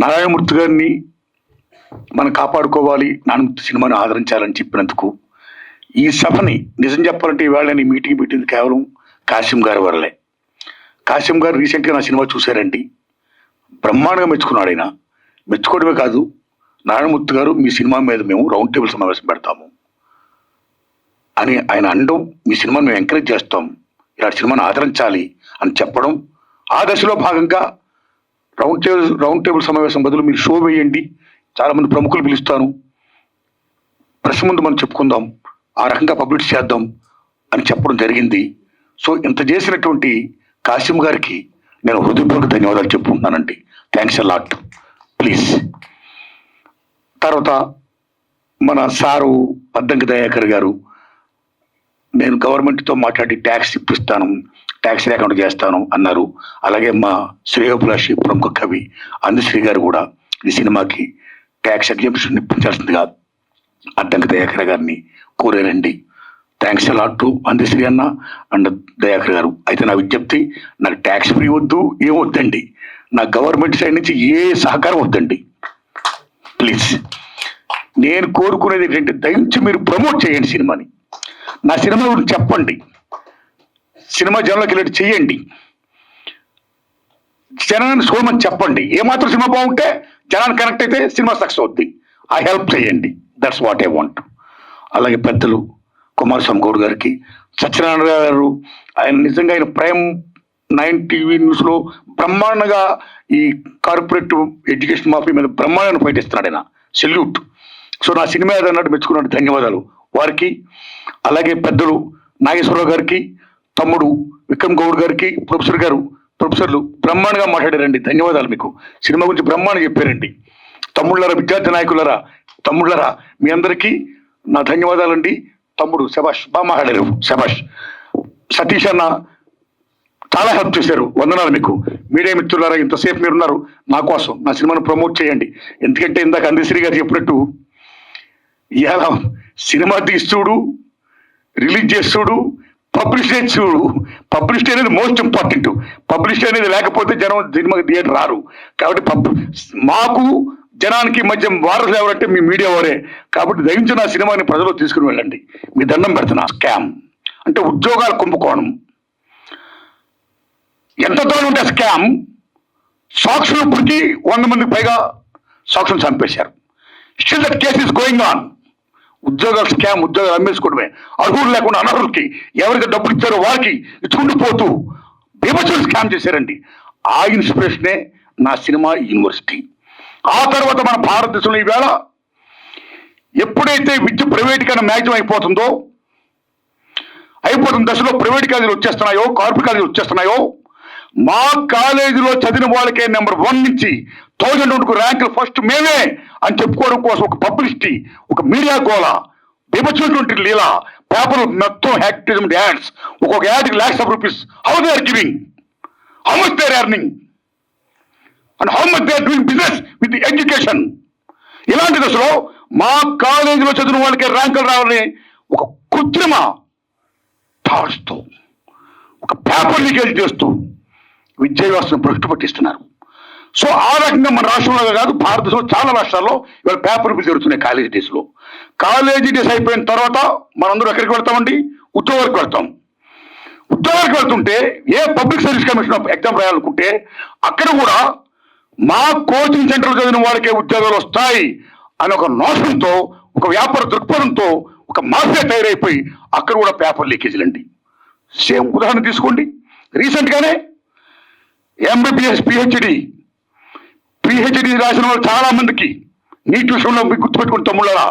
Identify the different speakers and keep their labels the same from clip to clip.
Speaker 1: నారాయణమూర్తి గారిని మనం కాపాడుకోవాలి నానమూర్తి సినిమాని ఆదరించాలని చెప్పినందుకు ఈ సభని నిజం చెప్పాలంటే ఈవేళ నేను మీటింగ్ పెట్టింది కేవలం కాసిం గారి వరలే కాసిం గారు రీసెంట్గా నా సినిమా చూశారండి. బ్రహ్మాండంగా మెచ్చుకున్నాడు ఆయన. మెచ్చుకోవడమే కాదు నారాయణమూర్తి గారు మీ సినిమా మీద మేము రౌండ్ టేబుల్ సమావేశం పెడతాము అని ఆయన అనడం మీ సినిమాను మేము ఎంకరేజ్ చేస్తాం. ఇలాంటి సినిమాను ఆదరించాలి అని చెప్పడం ఆ దశలో భాగంగా రౌండ్ టేబుల్ రౌండ్ టేబుల్ సమావేశం బదులు మీరు షో వేయండి. చాలామంది ప్రముఖులు పిలుస్తాను. ప్రశ్న ముందు మనం చెప్పుకుందాం. ఆ రకంగా పబ్లిష్ చేద్దాం అని చెప్పడం జరిగింది. సో ఇంత చేసినటువంటి కాసిం గారికి నేను హృదయపూర్వక ధన్యవాదాలు చెప్పుకుంటున్నానండి. థ్యాంక్స్ అ లాట్ ప్లీజ్ తర్వాత మన సారు పద్దంకి దయాకర్ గారు నేను గవర్నమెంట్తో మాట్లాడి ట్యాక్స్ ఇప్పిస్తాను. ట్యాక్స్ అకౌంట్ చేస్తాను అన్నారు. అలాగే మా శ్రేయోభిలాషి ప్రముఖ కవి అందశ్రీ గారు కూడా ఈ సినిమాకి ట్యాక్స్ ఎగ్జిబిషన్ ఇప్పించాల్సిందిగా అడ్డంకి దయాకర్ గారిని కోరారండి. Thanks a lot to Andesri అన్న అండ్ దయాకర్ గారు. అయితే నా విజ్ఞప్తి నాకు ట్యాక్స్ ఫ్రీ వద్దు ఏం వద్దండి. నా గవర్నమెంట్ సైడ్ నుంచి ఏ సహకారం వద్దండి. ప్లీజ్ నేను కోరుకునేది ఏంటంటే దయచి మీరు ప్రమోట్ చేయండి సినిమాని. నా సినిమా గురించి చెప్పండి. సినిమా జనంలోకి వెళ్ళి చేయండి జనాన్ని చూడమని చెప్పండి. ఏమాత్రం సినిమా బాగుంటే జనాన్ని కనెక్ట్ అయితే సినిమా సక్సెస్ అవుద్ది. ఆ హెల్ప్ చేయండి. దట్స్ వాట్ ఐ వాంట్ అలాగే పెద్దలు కుమారస్వామి గౌడ్ గారికి సత్యనారాయణ గారు ఆయన నిజంగా ఆయన ప్రైమ్ నైన్ టీవీ న్యూస్లో బ్రహ్మాండంగా ఈ కార్పొరేట్ ఎడ్యుకేషన్ మాఫీ మీద బ్రహ్మాండంగా ఫైట్ ఇస్తున్నాడు ఆయన. సెల్యూట్ సో నా సినిమా ఏదన్నట్టు మెచ్చుకున్నాడు. ధన్యవాదాలు. వారికి అలాగే పెద్దలు నాగేశ్వరరావు గారికి తమ్ముడు విక్రమ్ గౌడ్ గారికి ప్రొఫెసర్ గారు ప్రొఫెసర్లు బ్రహ్మాండంగా మాట్లాడారండి. ధన్యవాదాలు మీకు. సినిమా గురించి బ్రహ్మాండంగా చెప్పారండి. తమ్ముళ్ళరా విద్యార్థి నాయకులరా తమ్ముళ్ళరా మీ అందరికీ నా ధన్యవాదాలండి. తమ్ముడు శభాష్ బాగా మాట్లాడారు శభాష్. సతీష్ అన్న చాలా హెల్ప్ చేశారు. వందనాలు మీకు. మీడియా మిత్రులారా ఇంతసేపు మీరున్నారు. నా కోసం నా సినిమాను ప్రమోట్ చేయండి. ఎందుకంటే ఇందాక అందశ్రీ గారు చెప్పినట్టు ఇలా సినిమా తీస్తుడు రిలీజ్ చేస్తుడు పబ్లిసిటీ చూడు పబ్లిష్ అనేది మోస్ట్ ఇంపార్టెంట్ పబ్లిసిటీ అనేది లేకపోతే జనం సినిమాకి థియేటర్ రారు. కాబట్టి మాకు జనానికి మధ్య వారసులు ఎవరంటే మీ మీడియా వారే. కాబట్టి దయించి నా సినిమాని ప్రజలు తీసుకుని వెళ్ళండి. మీ దండం పెడుతున్నా. స్కామ్. అంటే ఉద్యోగాల కుంభకోణం. ఎంత దూరం ఉంటే స్కామ్. సాక్షులు ఇప్పటికీ వంద మందికి పైగా సాక్షులు చంపేశారు. Still that case is going on ఉద్యోగాలు స్కామ్ ఉద్యోగాలు అమ్మేసుకోవడమే అర్హులు లేకుండా అనర్హులకి ఎవరికి డబ్బులు ఇచ్చారో వారికి ఇచ్చుకుంటూ పోతూ బీభత్సం స్కామ్ చేశారండి. ఆ ఇన్స్పిరేషనే నా సినిమా యూనివర్సిటీ. ఆ తర్వాత మన భారతదేశంలో ఈవేళ ఎప్పుడైతే విద్య ప్రైవేటీకరణ మ్యాక్సిమం అయిపోతుందో అయిపోతున్న దశలో ప్రైవేట్ కాలేజీలు వచ్చేస్తున్నాయో కార్పొరేట్ కాలేజీలు వచ్చేస్తున్నాయో మా కాలేజీలో చదివిన వాళ్ళకే నెంబర్ వన్ నుంచి థౌజండ్ వరకు ర్యాంకులు ఫస్ట్ మేమే అని చెప్పుకోవడం కోసం ఒక పబ్లిసిటీ ఒక మీడియా గోళ విభజించినటువంటి లీల పేపర్ మొత్తం హ్యాక్టిజం యాడ్స్ ఒక్కొక్క యాడ్కి lakhs of rupees how they are giving how much they are earning and how much they are doing business with education ఇలాంటి దశలో మా కాలేజీలో చదివిన వాళ్ళకి ర్యాంకులు రావాలని ఒక కృత్రిమ థాట్స్తో ఒక పేపర్ లీకేజ్ చేస్తూ విద్యా వ్యవస్థను భ్రష్టు పట్టిస్తున్నారు. సో ఆ రకంగా మన రాష్ట్రంలో కాదు భారతదేశంలో చాలా రాష్ట్రాల్లో ఇవాళ పేపర్ బిల్ జరుగుతున్నాయి కాలేజీ డేస్లో కాలేజీ డేస్ అయిపోయిన తర్వాత మనందరూ ఎక్కడికి వెళ్తామండి? ఉద్యోగాలకు వెళ్తాం. ఉద్యోగాలకు వెళ్తుంటే ఏ పబ్లిక్ సర్వీస్ కమిషన్ ఎగ్జామ్ రాయాలనుకుంటే అక్కడ కూడా మా కోచింగ్ సెంటర్లో చదివిన వాళ్ళకే ఉద్యోగాలు వస్తాయి అని ఒక నోషంతో ఒక వ్యాపార దృక్పథంతో ఒక మాఫియా తయారైపోయి అక్కడ కూడా పేపర్ లీకేజీలు అండి సేమ్ ఉదాహరణ తీసుకోండి. రీసెంట్గానే ఎంబీబీఎస్ పిహెచ్డి పిహెచ్డి రాసిన వాళ్ళు చాలా మందికి నీట్ విషయంలో మీకు గుర్తుపెట్టుకుని తమ్ముళ్ళరా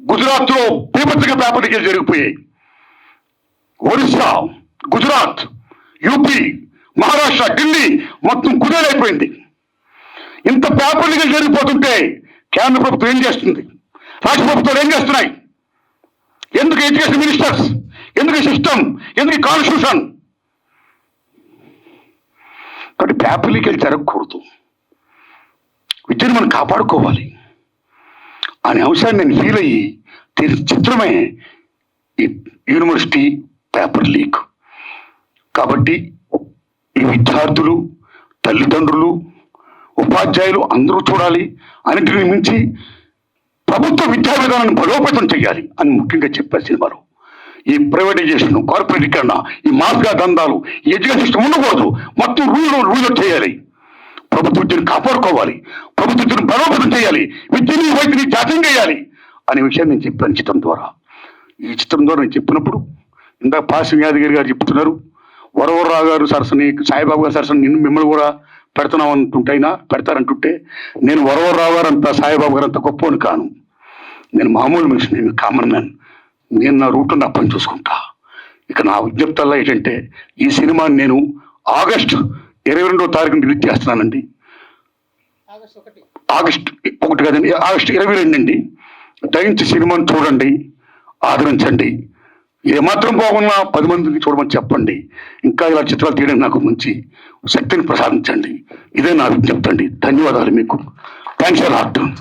Speaker 1: గుజరాత్లో బీభత్సంగా పేపర్లీకల్ జరిగిపోయాయి. ఒరిస్సా గుజరాత్ యూపీ మహారాష్ట్ర ఢిల్లీ మొత్తం కుదేలైపోయింది. ఇంత పేపర్లీకెల్ జరిగిపోతుంటే కేంద్ర ప్రభుత్వం ఏం చేస్తుంది? రాష్ట్ర ప్రభుత్వాలు ఏం చేస్తున్నాయి? ఎందుకు ఎడ్యుకేషన్ మినిస్టర్స్? ఎందుకు సిస్టమ్ ఎందుకు కాన్స్టిట్యూషన్ కాబట్టి పేపర్ లీకేజ్ జరగకూడదు. విద్యను మనం కాపాడుకోవాలి. అనే అంశాన్ని నేను ఫీల్ అయ్యి చిత్రమే ఈ యూనివర్సిటీ పేపర్ లీక్. కాబట్టి ఈ విద్యార్థులు తల్లిదండ్రులు ఉపాధ్యాయులు అందరూ చూడాలి. అన్నింటిని మించి ప్రభుత్వ విద్యా విధానాన్ని బలోపేతం చేయాలి అని ముఖ్యంగా చెప్పారు సినిమాలో ఈ ప్రైవేటైజేషన్ కార్పొరేటీకరణ ఈ మాఫియా దందాలు ఈ ఎడ్యుకేషన్ సిస్టమ్ ఉండకూడదు. మొత్తం రూల్ రూల్ చేయాలి. ప్రభుత్వ విద్యను కాపాడుకోవాలి. ప్రభుత్వ విద్యను బలోపేతం చేయాలి. విద్యని వైద్యుని జాతం చేయాలి అనే విషయాన్ని నేను చెప్పాను చిత్రం ద్వారా. ఈ చిత్రం ద్వారా నేను చెప్పినప్పుడు ఇందాక పాసి యాదగిరి గారు చెప్తున్నారు వరవరరావు గారు సరసని సాయిబాబు గారు సరసని నిన్ను మిమ్మల్ని కూడా పెడతాం అంటుంటైనా పెడతారంటుంటే నేను వరవరరావు గారు అంత సాయిబాబు గారు అంత గొప్పని కాను. నేను మామూలు మనిషి నేను కామన్ మ్యాన్. నేను నా రూట్లో నా పని చూసుకుంటా. ఇక నా విజ్ఞప్తల్లా ఏంటంటే ఈ సినిమాని నేను ఆగస్టు ఇరవై రెండో తారీఖున రిలీజ్ చేస్తున్నానండి. ఆగస్ట్ ఒకటి. కదండి ఆగస్ట్ ఇరవై రెండు అండి దయించి సినిమాను చూడండి ఆదరించండి. ఏమాత్రం బాగున్నా పది మందికి చూడమని చెప్పండి. ఇంకా ఇలా చిత్రాలు తీయడానికి నాకు మంచి శక్తిని ప్రసాదించండి. ఇదే నా విజ్ఞప్తి అండి. ధన్యవాదాలు మీకు. Thanks lot